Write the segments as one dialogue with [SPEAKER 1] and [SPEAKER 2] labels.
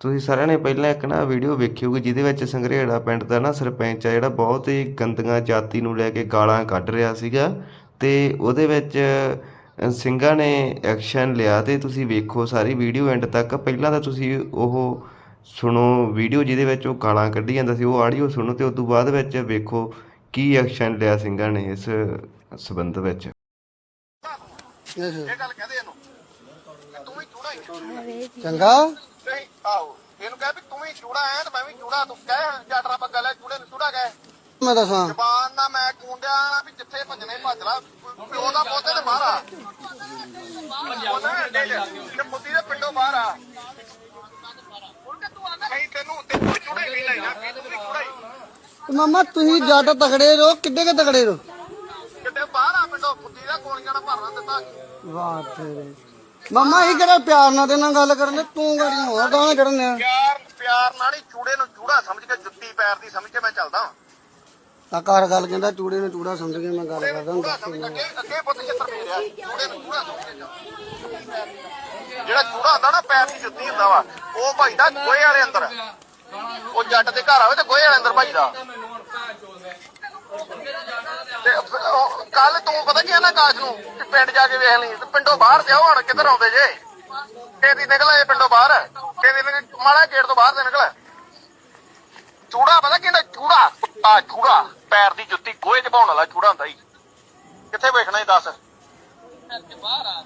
[SPEAKER 1] ਤੁਸੀਂ ਸਾਰਿਆਂ ਨੇ ਪਹਿਲਾਂ ਇੱਕ ਨਾ ਵੀਡੀਓ ਵੇਖੀ ਹੋਊਗੀ ਜਿਹਦੇ ਵਿੱਚ ਸੰਘਰੇੜਾ ਪਿੰਡ ਦਾ ਨਾ ਸਰਪੰਚ ਆ ਜਿਹੜਾ ਬਹੁਤ ਹੀ ਗੰਦੀਆਂ ਜਾਤੀ ਨੂੰ ਲੈ ਕੇ ਗਾਲਾਂ ਕੱਢ ਰਿਹਾ ਸੀਗਾ ਤੇ ਉਹਦੇ ਵਿੱਚ ਸਿੰਘਾਂ ਨੇ ਐਕਸ਼ਨ ਲਿਆ ਤੇ ਤੁਸੀਂ ਵੇਖੋ ਸਾਰੀ ਵੀਡੀਓ ਐਂਡ ਤੱਕ। ਪਹਿਲਾਂ ਤਾਂ ਤੁਸੀਂ ਉਹ ਸੁਣੋ ਵੀਡੀਓ ਜਿਹਦੇ ਵਿੱਚ ਉਹ ਗਾਲਾਂ ਕੱਢੀ ਜਾਂਦਾ ਸੀ ਉਹ ਆਡੀਓ ਸੁਣੋ ਤੇ ਉਸ ਤੋਂ ਬਾਅਦ ਵਿੱਚ ਵੇਖੋ ਕੀ ਐਕਸ਼ਨ ਲਿਆ ਸਿੰਘਾਂ ਨੇ ਇਸ ਸਬੰਧ ਵਿੱਚ।
[SPEAKER 2] ਇਹ ਗੱਲ ਕਹਦੇ ਇਹਨੂੰ? ਤੂੰ ਵੀ ਹੀ
[SPEAKER 3] ਚੰਗਾ?
[SPEAKER 2] ਆਹੋ ਇਹਨੂੰ ਕਹਿ ਵੀ ਤੂੰ ਵੀ ਚੂੜਾ ਐ ਤੇ ਮੈਂ ਵੀ ਚੂੜਾ ਤੂੰ ਕਹਿ ਜੱਟਰਾ ਬੱਗਾ ਲੈ ਚੂੜੇ ਨੂੰ ਚੂੜਾ ਕਹਿ।
[SPEAKER 3] ਮੈਂ ਦੱਸਾਂ।
[SPEAKER 2] ਜ਼ਬਾਨ ਨਾਲ ਮੈਂ ਕੂੰਡਿਆ ਨਾ ਵੀ ਜਿੱਥੇ ਭੱਜਣੇ ਭੱਜ ਲਾ। ਪਿਓ ਦਾ ਪੋਤੇ ਤੇ ਬਾਹਰ ਆ। ਤੇ ਮੁੱਦੀ ਦੇ ਪਿੰਡੋਂ ਬਾਹਰ ਆ। ਨਹੀਂ ਤੈਨੂੰ ਤੈਨੂੰ ਚੂੜਾ ਹੀ ਨਹੀਂ ਲੈਣਾ ਤੂੰ ਵੀ ਚੂੜਾ ਹੀ।
[SPEAKER 3] ਤੇ ਮਾਮਾ ਤੁਸੀਂ ਜੱਟ ਤਕੜੇ ਰਹੋ ਕਿੱਡੇ ਕੇ ਤਕੜੇ ਰਹੋ?
[SPEAKER 2] ਕਿਤੇ ਬਾਹਰ ਆ ਪਿੰਡੋਂ ਮੁੱਦੀ ਦਾ ਗੋਲੀਆਂ ਨਾਲ ਭਰਨਾ ਦਿੱਤਾ।
[SPEAKER 3] ਵਾਹ ਤੇਰੇ। ਮਾਮਾ ਇਹ ਕਿਹੜਾ ਪਿਆਰ ਨਾਲ ਤੇ ਨਾਲ ਗੱਲ ਕਰਨ ਦੇ? ਤੂੰ ਗਾੜੀਆਂ ਹੋਰ ਗਾਣਾ ਚੜਨੇ ਆ
[SPEAKER 2] ਪਿਆਰ ਪਿਆਰ ਨਾਲ ਹੀ ਚੂੜੇ ਨੂੰ ਚੂੜਾ ਸਮਝ ਕੇ ਜੁੱਤੀ ਪੈਰ ਦੀ ਸਮਝ ਕੇ ਮੈਂ ਚੱਲਦਾ ਹਾਂ
[SPEAKER 3] ਤਾਂ ਘਰ ਗੱਲ ਕਹਿੰਦਾ ਚੂੜੇ ਨੂੰ ਚੂੜਾ ਸਮਝ ਕੇ ਮੈਂ ਗੱਲ ਕਰਦਾ
[SPEAKER 2] ਚੂੜਾ
[SPEAKER 3] ਹੁੰਦਾ
[SPEAKER 2] ਸਮਝ ਅੱਗੇ ਅੱਗੇ ਪੁੱਤ ਛੱਤਰ ਫੇਰਿਆ ਚੂੜੇ ਨੂੰ ਚੂੜਾ ਸਮਝ ਕੇ ਚੱਲ। ਜਿਹੜਾ ਚੂੜਾ ਹੁੰਦਾ ਨਾ ਪੈਰ ਦੀ ਜੁੱਤੀ ਹੁੰਦਾ ਵਾ ਉਹ ਭਾਈਦਾ ਗੋਹੇ ਵਾਲੇ ਅੰਦਰ। ਉਹ ਜੱਟ ਦੇ ਘਰ ਆਵੇ ਤੇ ਗੋਹੇ ਵਾਲੇ ਅੰਦਰ ਭਾਈਦਾ। ਤੇ ਕੱਲ ਤੂੰ ਪਤਾ ਕੀ ਨਾ ਕਾਸ਼ ਨੂੰ? ਪਿੰਡ ਜਾ ਕੇ ਵੇਖ ਲਈ। ਤੇ ਪਿੰਡੋਂ ਬਾਹਰ ਜਾਓ ਹੁਣ, ਕਿੱਧਰ ਆਉਂਦੇ ਜੇ? ਤੇਰੀ ਨਿਕਲ ਆਏ ਪਿੰਡੋਂ ਬਾਹਰ। ਤੇਰੀ ਮਾੜਾ ਗੇਟ ਤੋਂ ਬਾਹਰ ਤੇ ਨਿਕਲ ਚੂੜਾ, ਪਤਾ ਕਿਹਦਾ ਚੂੜਾ। ਆ ਚੂੜਾ। ਪੈਰ ਦੀ ਜੁੱਤੀ ਗੋਹੇ 'ਚ ਪਾਉਣ ਵਾਲਾ ਚੂੜਾ ਹੁੰਦਾ ਹੀ ਕਿੱਥੇ ਵੇਖਣਾ ਹੀ ਦੱਸ?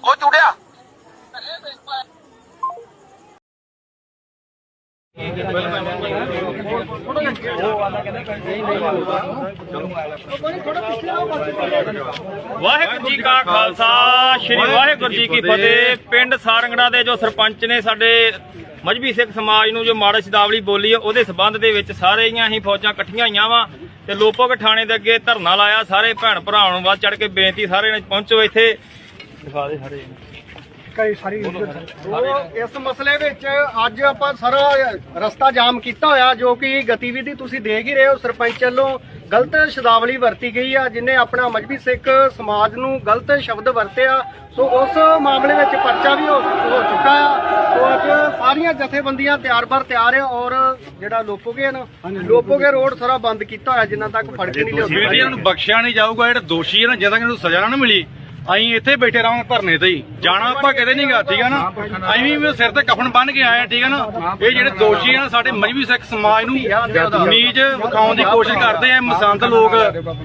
[SPEAKER 2] ਉਹ ਚੂੜਿਆ।
[SPEAKER 4] ਵਾਹਿਗੁਰੂ ਜੀ ਕਾ ਖਾਲਸਾ, ਸ੍ਰੀ ਵਾਹਿਗੁਰੂ ਜੀ ਕੀ ਫਤਿਹ। ਪਿੰਡ ਸਾਰੰਗੜਾ ਦੇ ਜੋ ਸਰਪੰਚ ਨੇ ਸਾਡੇ ਮਜਬੀ ਸਿੱਖ ਸਮਾਜ ਨੂੰ ਜੋ ਮਾੜਾ ਸ਼ਬਦਾਵਲੀ ਬੋਲੀ ਆ, ਉਹਦੇ ਸਬੰਧ ਦੇ ਵਿੱਚ ਸਾਰੀਆਂ ਹੀ ਫੌਜਾਂ ਇਕੱਠੀਆਂ ਹੋਈਆਂ ਵਾ ਤੇ ਲੋਪੋਕ ਥਾਣੇ ਦੇ ਅੱਗੇ ਧਰਨਾ ਲਾਇਆ। ਸਾਰੇ ਭੈਣ ਭਰਾਵਾਂ ਨੂੰ ਵੱਧ ਚੜ ਕੇ ਬੇਨਤੀ ਸਾਰੇ ਨੇ ਪਹੁੰਚੋ ਇੱਥੇ। ਦਿਖਾ ਦੇ ਸਾਰੇ
[SPEAKER 5] ਉਹ ਇਸ ਮਸਲੇ ਵਿੱਚ ਅੱਜ ਆਪਾਂ ਸਾਰਾ ਰਸਤਾ ਜਾਮ ਕੀਤਾ ਹੋਇਆ ਜੋ ਕਿ ਗਤੀਵਿਧੀ ਤੁਸੀਂ ਦੇਖ ਹੀ ਰਹੇ ਹੋ। ਸਰਪੰਚ ਵੱਲੋਂ ਗਲਤ ਸ਼ਬਦਾਵਲੀ ਵਰਤੀ ਗਈ ਆ ਜਿਨੇ ਆਪਣਾ ਮਜਬੀ ਸਿੱਖ ਸਮਾਜ ਨੂੰ ਗਲਤ ਸ਼ਬਦ ਵਰਤਿਆ। ਸੋ ਉਸ ਮਾਮਲੇ ਵਿੱਚ ਪਰਚਾ ਵੀ ਹੋ ਹੋ ਚੁੱਕਾ ਆ। ਸੋ ਅੱਜ ਸਾਰੀਆਂ ਜਥੇਬੰਦੀਆਂ ਤਿਆਰ ਬਰ ਤਿਆਰ ਆ ਔਰ ਜਿਹੜਾ ਲੋਪੋਗੇ ਨਾ ਲੋਪੋਗੇ। ਰੋਡ ਸਾਰਾ ਬੰਦ ਕੀਤਾ ਹੋਇਆ ਜਿੰਨਾ ਤੱਕ ਫੜ ਕੇ ਨਹੀਂ ਲਿਆਉਂਦੇ।
[SPEAKER 6] ਇਹਨਾਂ ਨੂੰ ਬਖਸ਼ਿਆ ਨਹੀਂ ਜਾਊਗਾ ਜਿਹੜੇ ਦੋਸ਼ੀ ਹਨ ਜਦੋਂ ਤੱਕ ਇਹਨੂੰ ਸਜ਼ਾ ਨਾ ਮਿਲੀ। ਅਸੀਂ ਇੱਥੇ ਬੈਠੇ ਰਹਾਂਗੇ ਧਰਨੇ ਤੇ ਹੀ। ਜਾਣਾ ਆਪਾਂ ਕਿਤੇ ਨਹੀਂਗਾ ਠੀਕ ਆ ਨਾ? ਅਸੀਂ ਵੀ ਸਿਰ ਤੇ ਕਫਨ ਬੰਨ ਕੇ ਆਏ ਆ, ਠੀਕ ਆ ਨਾ? ਇਹ ਜਿਹੜੇ ਦੋਸ਼ੀ ਹਨ ਸਾਡੇ ਮਜਬੀ ਸਿੱਖ ਸਮਾਜ ਨੂੰ ਨੀਜ ਵਿਖਾਉਣ ਦੀ ਕੋਸ਼ਿਸ਼ ਕਰਦੇ ਆ ਮਸੰਦ ਲੋਕ,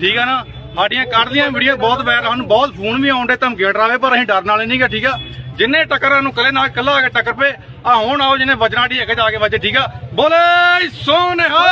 [SPEAKER 6] ਠੀਕ ਆ ਨਾ? ਸਾਡੀਆਂ ਕੱਢਦੀਆਂ ਵੀਡੀਓ ਬਹੁਤ ਵਾਇਰਲ, ਸਾਨੂੰ ਬਹੁਤ ਫੋਨ ਵੀ ਆਉਂਦੇ ਧਮਕੀਆਂ ਡਰਾਵੇ, ਪਰ ਅਸੀਂ ਡਰਨ ਵਾਲੇ ਨਹੀਂਗਾ ਠੀਕ ਆ? ਜਿੰਨੇ ਟੱਕਰਾਂ ਨੂੰ ਕੱਲੇ ਨਾਲ ਕੱਲਾ ਆ ਕੇ ਟੱਕਰ ਪਏ, ਆ ਹੁਣ ਆਓ, ਜਿਹਨੇ ਵਜਣਾ ਢੀ ਅੱਗੇ ਜਾ ਕੇ ਵੱਜੇ, ਠੀਕ ਆ? ਬੋਲੇ ਸੋਨੇਹਾ